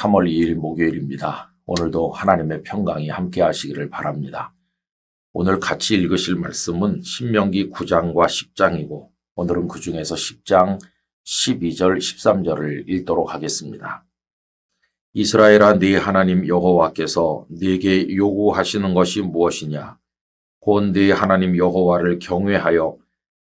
3월 2일 목요일입니다. 오늘도 하나님의 평강이 함께 하시기를 바랍니다. 오늘 같이 읽으실 말씀은 신명기 9장과 10장이고 오늘은 그 중에서 10장 12절 13절을 읽도록 하겠습니다. 이스라엘아 네 하나님 여호와께서 네게 요구하시는 것이 무엇이냐 곧 네 하나님 여호와를 경외하여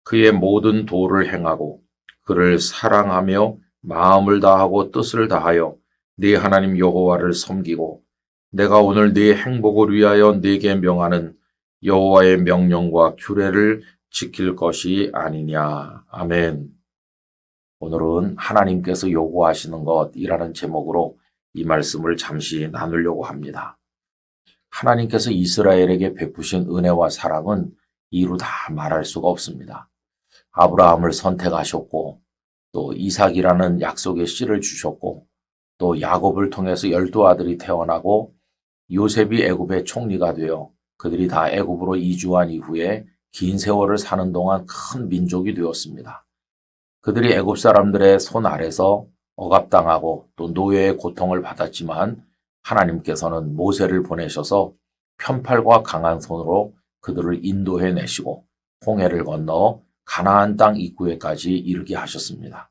그의 모든 도를 행하고 그를 사랑하며 마음을 다하고 뜻을 다하여 네 하나님 여호와를 섬기고 내가 오늘 네 행복을 위하여 네게 명하는 여호와의 명령과 규례를 지킬 것이 아니냐. 아멘. 오늘은 하나님께서 요구하시는 것이라는 제목으로 이 말씀을 잠시 나누려고 합니다. 하나님께서 이스라엘에게 베푸신 은혜와 사랑은 이루 다 말할 수가 없습니다. 아브라함을 선택하셨고 또 이삭이라는 약속의 씨를 주셨고 또 야곱을 통해서 열두 아들이 태어나고 요셉이 애굽의 총리가 되어 그들이 다 애굽으로 이주한 이후에 긴 세월을 사는 동안 큰 민족이 되었습니다. 그들이 애굽 사람들의 손 아래서 억압당하고 또 노예의 고통을 받았지만 하나님께서는 모세를 보내셔서 편팔과 강한 손으로 그들을 인도해 내시고 홍해를 건너 가나안 땅 입구에까지 이르게 하셨습니다.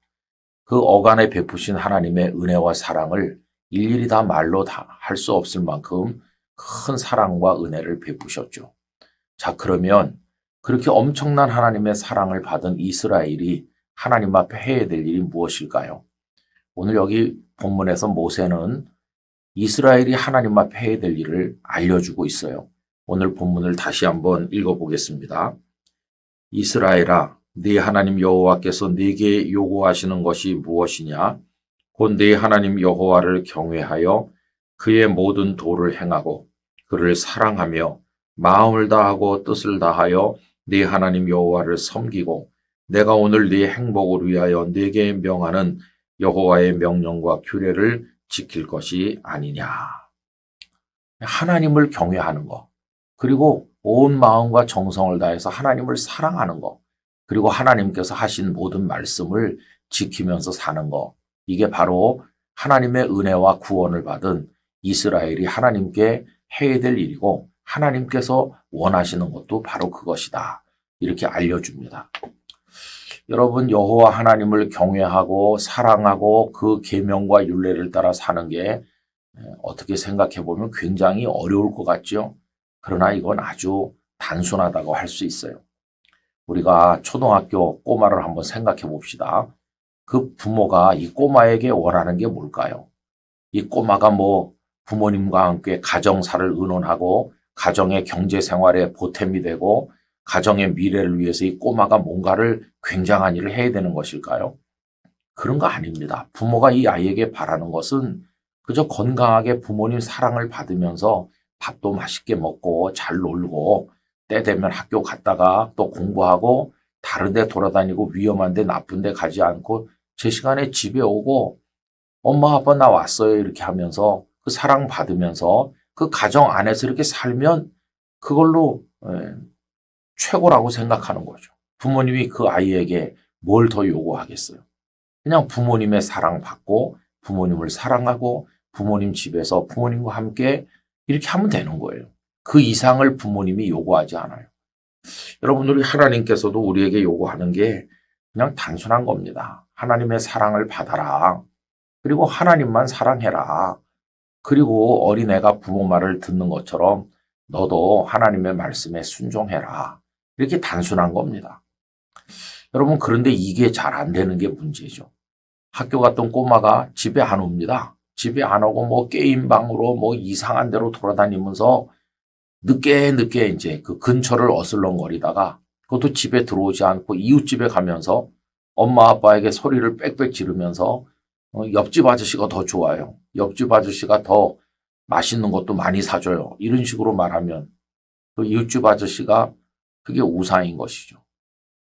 그 어간에 베푸신 하나님의 은혜와 사랑을 일일이 다 말로 다 할 수 없을 만큼 큰 사랑과 은혜를 베푸셨죠. 자, 그러면 그렇게 엄청난 하나님의 사랑을 받은 이스라엘이 하나님 앞에 해야 될 일이 무엇일까요? 오늘 여기 본문에서 모세는 이스라엘이 하나님 앞에 해야 될 일을 알려주고 있어요. 오늘 본문을 다시 한번 읽어보겠습니다. 이스라엘아, 네 하나님 여호와께서 네게 요구하시는 것이 무엇이냐? 곧 네 하나님 여호와를 경외하여 그의 모든 도를 행하고 그를 사랑하며 마음을 다하고 뜻을 다하여 네 하나님 여호와를 섬기고 내가 오늘 네 행복을 위하여 네게 명하는 여호와의 명령과 규례를 지킬 것이 아니냐. 하나님을 경외하는 것, 그리고 온 마음과 정성을 다해서 하나님을 사랑하는 것, 그리고 하나님께서 하신 모든 말씀을 지키면서 사는 것, 이게 바로 하나님의 은혜와 구원을 받은 이스라엘이 하나님께 해야 될 일이고 하나님께서 원하시는 것도 바로 그것이다. 이렇게 알려줍니다. 여러분 여호와 하나님을 경외하고 사랑하고 그 계명과 율례를 따라 사는 게 어떻게 생각해 보면 굉장히 어려울 것 같죠. 그러나 이건 아주 단순하다고 할 수 있어요. 우리가 초등학교 꼬마를 한번 생각해 봅시다. 그 부모가 이 꼬마에게 원하는 게 뭘까요? 이 꼬마가 뭐 부모님과 함께 가정사를 의논하고 가정의 경제 생활에 보탬이 되고 가정의 미래를 위해서 이 꼬마가 뭔가를 굉장한 일을 해야 되는 것일까요? 그런 거 아닙니다. 부모가 이 아이에게 바라는 것은 그저 건강하게 부모님 사랑을 받으면서 밥도 맛있게 먹고 잘 놀고 때 되면 학교 갔다가 또 공부하고 다른 데 돌아다니고 위험한 데 나쁜 데 가지 않고 제 시간에 집에 오고 엄마 아빠 나 왔어요 이렇게 하면서 그 사랑 받으면서 그 가정 안에서 이렇게 살면 그걸로 예, 최고라고 생각하는 거죠. 부모님이 그 아이에게 뭘 더 요구하겠어요. 그냥 부모님의 사랑 받고 부모님을 사랑하고 부모님 집에서 부모님과 함께 이렇게 하면 되는 거예요. 그 이상을 부모님이 요구하지 않아요. 여러분들이 하나님께서도 우리에게 요구하는 게 그냥 단순한 겁니다. 하나님의 사랑을 받아라. 그리고 하나님만 사랑해라. 그리고 어린애가 부모 말을 듣는 것처럼 너도 하나님의 말씀에 순종해라. 이렇게 단순한 겁니다. 여러분, 그런데 이게 잘 안 되는 게 문제죠. 학교 갔던 꼬마가 집에 안 옵니다. 집에 안 오고 뭐 게임방으로 뭐 이상한 데로 돌아다니면서 늦게 늦게 이제 그 근처를 어슬렁거리다가 그것도 집에 들어오지 않고 이웃집에 가면서 엄마 아빠에게 소리를 빽빽 지르면서 어, 옆집 아저씨가 더 좋아요. 옆집 아저씨가 더 맛있는 것도 많이 사줘요. 이런 식으로 말하면 그 이웃집 아저씨가 그게 우상인 것이죠.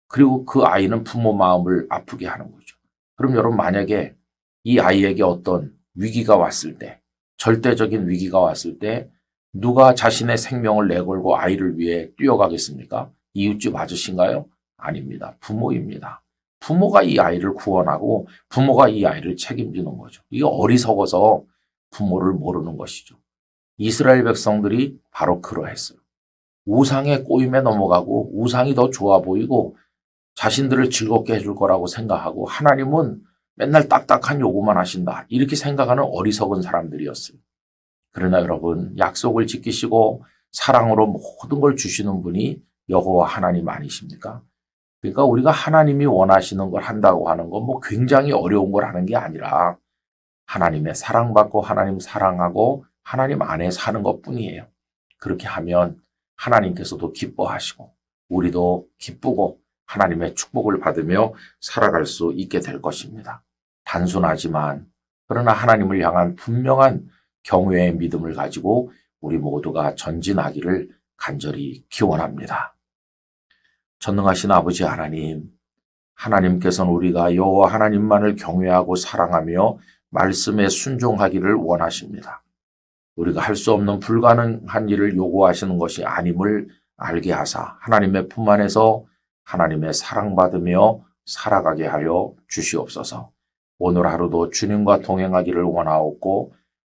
그리고 그 아이는 부모 마음을 아프게 하는 거죠. 그럼 여러분 만약에 이 아이에게 어떤 위기가 왔을 때, 절대적인 위기가 왔을 때 누가 자신의 생명을 내걸고 아이를 위해 뛰어가겠습니까? 이웃집 아저씨인가요? 아닙니다. 부모입니다. 부모가 이 아이를 구원하고 부모가 이 아이를 책임지는 거죠. 이게 어리석어서 부모를 모르는 것이죠. 이스라엘 백성들이 바로 그러했어요. 우상의 꼬임에 넘어가고 우상이 더 좋아 보이고 자신들을 즐겁게 해줄 거라고 생각하고 하나님은 맨날 딱딱한 요구만 하신다. 이렇게 생각하는 어리석은 사람들이었어요. 그러나 여러분 약속을 지키시고 사랑으로 모든 걸 주시는 분이 여호와 하나님 아니십니까? 그러니까 우리가 하나님이 원하시는 걸 한다고 하는 건 뭐 굉장히 어려운 걸 하는 게 아니라 하나님의 사랑받고 하나님 사랑하고 하나님 안에 사는 것 뿐이에요. 그렇게 하면 하나님께서도 기뻐하시고 우리도 기쁘고 하나님의 축복을 받으며 살아갈 수 있게 될 것입니다. 단순하지만 그러나 하나님을 향한 분명한 경외의 믿음을 가지고 우리 모두가 전진하기를 간절히 기원합니다. 전능하신 아버지 하나님, 하나님께서는 우리가 여호와 하나님만을 경외하고 사랑하며 말씀에 순종하기를 원하십니다. 우리가 할 수 없는 불가능한 일을 요구하시는 것이 아님을 알게 하사 하나님의 품 안에서 하나님의 사랑받으며 살아가게 하여 주시옵소서. 오늘 하루도 주님과 동행하기를 원하옵고